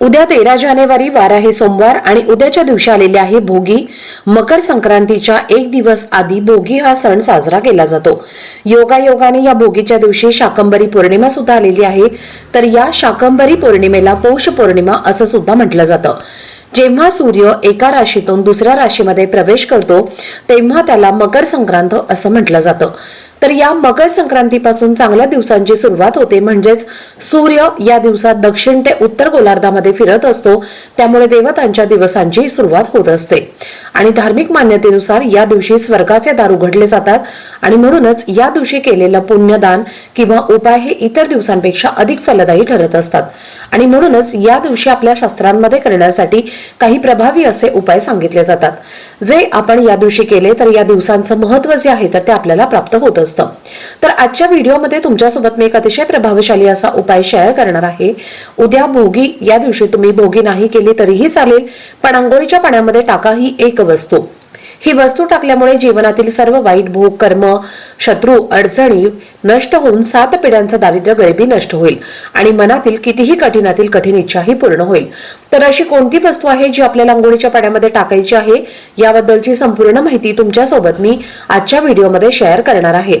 उद्या तेरा जानेवारी वारा हे सोमवार आणि उद्याच्या दिवशी आलेले आहे भोगी मकर संक्रांतीच्या एक दिवस आधी भोगी हा सण साजरा केला जातो. योगायोगाने या भोगीच्या दिवशी शाकंबरी पौर्णिमा सुद्धा आलेली आहे. तर या शाकंबरी पौर्णिमेला पौष पौर्णिमा असं सुद्धा म्हटलं जातं. जेव्हा सूर्य एका राशीतून दुसऱ्या राशीमध्ये प्रवेश करतो तेव्हा त्याला मकर संक्रांत असं म्हटलं जातं. तर या मकर संक्रांतीपासून चांगल्या दिवसांची सुरुवात होते. म्हणजेच सूर्य या दिवसात दक्षिण ते उत्तर गोलार्धामध्ये फिरत असतो. त्यामुळे देवतांच्या दिवसांची सुरुवात होत असते. आणि धार्मिक मान्यतेनुसार या दिवशी स्वर्गाचे दार उघडले जातात. आणि म्हणूनच या दिवशी केलेलं पुण्यदान किंवा उपाय हे इतर दिवसांपेक्षा अधिक फलदायी ठरत असतात. आणि म्हणूनच या दिवशी आपल्या शास्त्रांमध्ये करण्यासाठी काही प्रभावी असे उपाय सांगितले जातात. जे आपण या दिवशी केले तर या दिवसांचं महत्त्व जे आहे तर ते आपल्याला प्राप्त होत असतं. तर आजच्या व्हिडिओमध्ये तुमच्यासोबत मी एक अतिशय प्रभावशाली असा उपाय शेअर करणार आहे. उद्या भोगी या दिवशी तुम्ही भोगी नाही केली तरीही चालेल पण आंघोळीच्या पाण्यामध्ये टाका ही एक वस्तू. ही वस्तू टाकल्यामुळे जीवनातील सर्व वाईट भूक कर्म शत्रू अडचणी नष्ट होऊन सात पिढ्यांचं दारिद्र्य गरिबी नष्ट होईल आणि मनातील कितीही कठीणातील कठीण इच्छाही पूर्ण होईल. तर अशी कोणती वस्तू आहे जी आपल्याला आंघोळीच्या पाण्यामध्ये टाकायची आहे? याबद्दलची संपूर्ण माहिती तुमच्यासोबत मी आजच्या व्हिडिओमध्ये शेअर करणार आहे.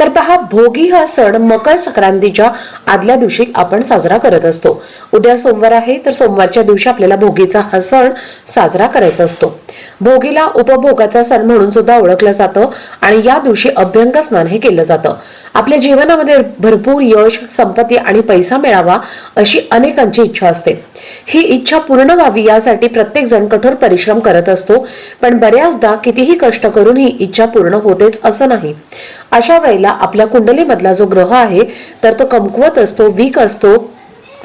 तर पहा भोगी हा सण मकर संक्रांतीच्या आदल्या दिवशी आपण साजरा करत असतो. उद्या सोमवार आहे तर सोमवारच्या दिवशी आपल्याला भोगीचा हा सण साजरा करायचा असतो. भोगीला उपभोगाचा सण म्हणून सुद्धा ओळखलं जातं आणि या दिवशी अभ्यंग स्नान हे केलं जातं. आपल्या जीवनामध्ये भरपूर यश संपत्ती आणि पैसा मिळावा अशी अनेकांची इच्छा असते. ही इच्छा पूर्ण व्हावी यासाठी प्रत्येक जण कठोर परिश्रम करत असतो पण बऱ्याचदा कितीही कष्ट करून ही इच्छा पूर्ण होतेच असं नाही. अशा वेळेला आपल्या कुंडलीमधला जो ग्रह आहे तर तो कमकुवत असतो वीक असतो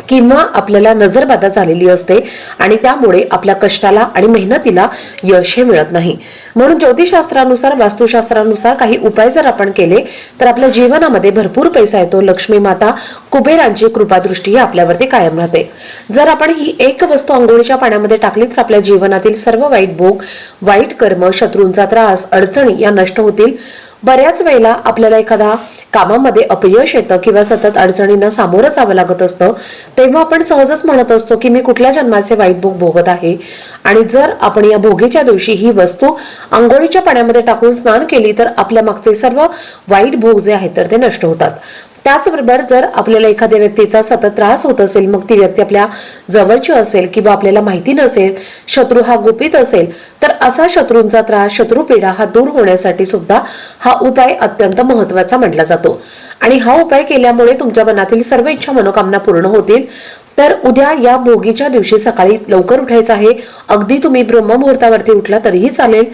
किंवा आपल्याला नजरबाधा झालेली असते आणि त्यामुळे आपल्या कष्टाला आणि मेहनतीला यश हे मिळत नाही. म्हणून ज्योतिषशास्त्रानुसार वास्तुशास्त्रानुसार काही उपाय जर आपण केले तर आपल्या जीवनामध्ये भरपूर पैसा येतो. लक्ष्मी माता कुबेरांची कृपादृष्टी ही आपल्यावरती कायम राहते. जर आपण ही एक वस्तू आंघोळीच्या पाण्यामध्ये टाकली तर आपल्या जीवनातील सर्व वाईट भोग वाईट कर्म शत्रूंचा त्रास अडचणी या नष्ट होतील. बऱ्याच वेळेला आपल्याला एखादा कामामध्ये अपयश येतं किंवा सतत अडचणींना सामोरं जावं लागत असतं तेव्हा आपण सहजच म्हणत असतो की मी कुठल्या जन्माचे वाईट भोग भोगत आहे? आणि जर आपण या भोगीच्या दिवशी ही वस्तू आंघोळीच्या पाण्यामध्ये टाकून स्नान केली तर आपल्या मागचे सर्व वाईट भोग जे आहेत तर ते नष्ट होतात. त्याचबरोबर जर आपल्याला एखाद्या व्यक्तीचा सतत त्रास होत असेल मग ती व्यक्ती आपल्या जवळची असेल किंवा आपल्याला माहिती नसेल शत्रू हा गुपित असेल तर असा शत्रूंचा त्रास शत्रुपीडा हा दूर होण्यासाठी सुद्धा हा उपाय अत्यंत महत्त्वाचा म्हटला जातो. आणि हा उपाय केल्यामुळे तुमच्या मनातील सर्व इच्छा मनोकामना पूर्ण होतील. तर उद्या या भोगीच्या दिवशी सकाळी लवकर उठायचं आहे. अगदी तुम्ही ब्रह्ममुहूर्तावरती उठला तरीही चालेल.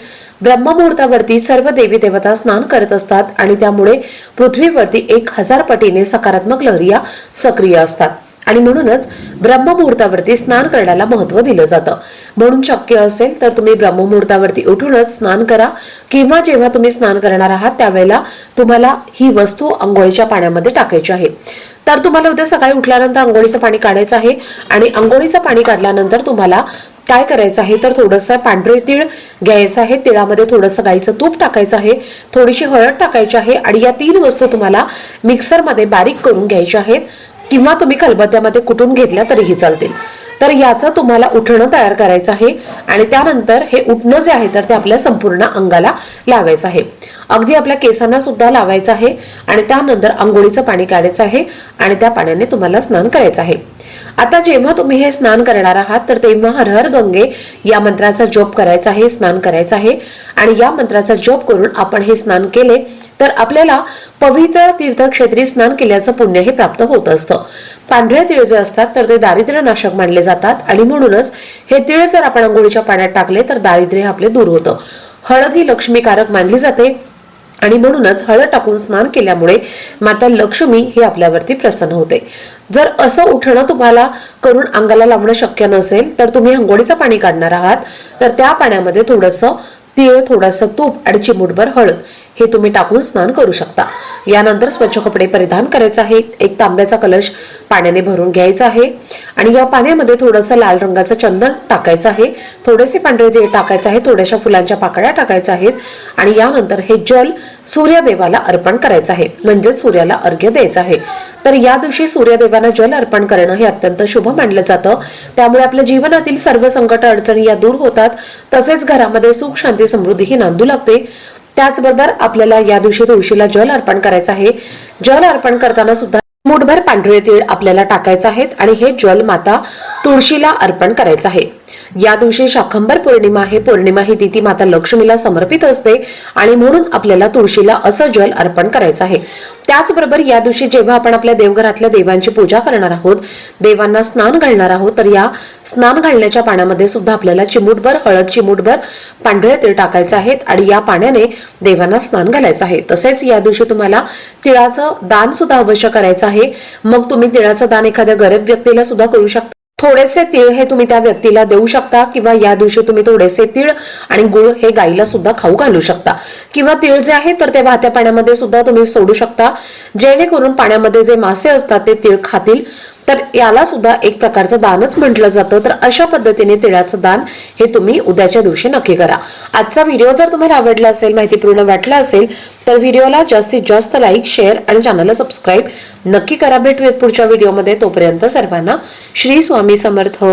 ब्रह्ममुहूर्तावरती सर्व देवी देवता स्नान करत असतात आणि त्यामुळे पृथ्वीवरती एक हजार पटीने सकारात्मक लहरिया सक्रिय असतात. आणि म्हणूनच ब्रह्ममुहूर्तावरती स्नान करण्याला महत्त्व दिलं जातं. म्हणून शक्य असेल तर तुम्ही ब्रह्ममुहूर्तावरती उठूनच स्नान करा किंवा जेव्हा तुम्ही स्नान करणार आहात त्यावेळेला तुम्हाला ही वस्तू आंघोळीच्या पाण्यामध्ये टाकायची आहे. तर तुम्हाला उद्या सकाळी उठल्यानंतर आंघोळीचं पाणी काढायचं आहे आणि आंघोळीचं पाणी काढल्यानंतर तुम्हाला काय करायचं आहे तर थोडंसं पांढरे तीळ घ्यायचं आहे. तिळामध्ये थोडंसं गाईचं तूप टाकायचं आहे. थोडीशी हळद टाकायची आहे आणि या तीन वस्तू तुम्हाला मिक्सरमध्ये बारीक करून घ्यायच्या आहेत. किंवा तुम्ही खलबत्त्यामध्ये कुटून घेतल्या तरीही चालतील. तर याचं तुम्हाला उठणं तयार करायचं आहे आणि त्यानंतर हे उठणं जे आहे तर ते आपल्या संपूर्ण अंगाला लावायचं आहे. अगदी आपल्या केसांना सुद्धा लावायचं आहे आणि त्यानंतर आंघोळीचं पाणी काढायचं आहे आणि त्या पाण्याने तुम्हाला स्नान करायचं आहे. आता जेव्हा तुम्ही हे स्नान करणार आहात तर तेव्हा हर हर गंगे या मंत्राचा जप करायचा आहे स्नान करायचं आहे आणि या मंत्राचा जप करून आपण हे स्नान केले तर आपल्याला पवित्र तीर्थक्षेत्री स्नान केल्याचं पुण्य हे प्राप्त होत असतं. पांढरे तिळ जे असतात तर ते दारिद्र्य नाशक मानले जातात. आणि म्हणूनच हे तिळ जर आपण आंघोळीच्या पाण्यात टाकले तर दारिद्र्य आपले दूर होतं. हळद ही लक्ष्मीकारक मानली जाते. आणि म्हणूनच हळद टाकून स्नान केल्यामुळे माता लक्ष्मी ही आपल्यावरती प्रसन्न होते. जर असं उठणं तुम्हाला करून अंगाला लावणं शक्य नसेल तर तुम्ही अंघोळीचं पाणी काढणार आहात. तर त्या पाण्यामध्ये थोडंसं तीळ थोडंसं तूप आणि चिमूटभर हळद. हे तुम्ही टाकून स्नान करू शकता. यानंतर स्वच्छ कपडे परिधान करायचे आहे एक तांब्याचा कलश पाण्याने भरून घ्यायचा आहे. आणि या पाण्यामध्ये थोडंसं लाल रंगाचं चंदन टाकायचं आहे. थोडेसे पांढरे तीळ टाकायचं आहे थोड्याशा फुलांच्या पाकळ्या टाकायच्या आहेत. आणि यानंतर हे जल सूर्यदेवाला अर्पण करायचं आहे. म्हणजे सूर्याला अर्घ्य द्यायचं आहे. तर या दिवशी सूर्यदेवाला जल अर्पण करणं हे अत्यंत शुभ मानलं जातं. त्यामुळे आपल्या जीवनातील सर्व संकट अडचणी या दूर होतात. तसेच घरामध्ये सुख शांती समृद्धी ही नांदू लागते. त्याचबरोबर आपल्याला या दिवशी तुळशीला जल अर्पण करायचं आहे. जल अर्पण करताना सुद्धा मुठभर पांढरे तीळ आपल्याला टाकायचं आहेत आणि हे जल माता तुळशीला अर्पण करायचं आहे. या दिवशी शाखंबर पौर्णिमा आहे. पौर्णिमा ही तिथी माता लक्ष्मीला समर्पित असते आणि म्हणून आपल्याला तुळशीला असं जल अर्पण करायचं आहे. त्याचबरोबर या दिवशी जेव्हा आपण आपल्या देवघरातल्या देवांची पूजा करणार आहोत देवांना स्नान घालणार आहोत तर या स्नान घालण्याच्या पाण्यामध्ये सुद्धा आपल्याला चिमूटभर हळद चिमूटभर पांढरे तीळ टाकायचे आहेत आणि या पाण्याने देवांना स्नान घालायचं आहे. तसेच या दिवशी तुम्हाला तिळाचं दान सुद्धा अवश्य करायचं आहे. मग तुम्ही तिळाचं दान एखाद्या गरीब व्यक्तीला सुद्धा करू शकता. थोडेसे तीळ हे तुम्ही त्या व्यक्तीला देऊ शकता किंवा या दिवशी तुम्ही थोडेसे तीळ आणि गुळ हे गाईला सुद्धा खाऊ घालू शकता. किंवा तीळ जे आहे तर ते वाहत्या पाण्यामध्ये सुद्धा तुम्ही सोडू शकता. जेणेकरून पाण्यामध्ये जे मासे असतात ते तीळ खातील. तर याला सुद्धा एक प्रकारचं दानच म्हटलं जातं. तर अशा पद्धतीने तिळाचं दान हे तुम्ही उद्याच्या दिवशी नक्की करा. आजचा व्हिडिओ जर तुम्हाला आवडला असेल माहितीपूर्ण वाटला असेल तर व्हिडिओला जास्तीत जास्त लाईक शेअर आणि चॅनलला सबस्क्राईब नक्की करा. भेटूयात पुढच्या व्हिडिओमध्ये. तोपर्यंत सर्वांना श्री स्वामी समर्थ.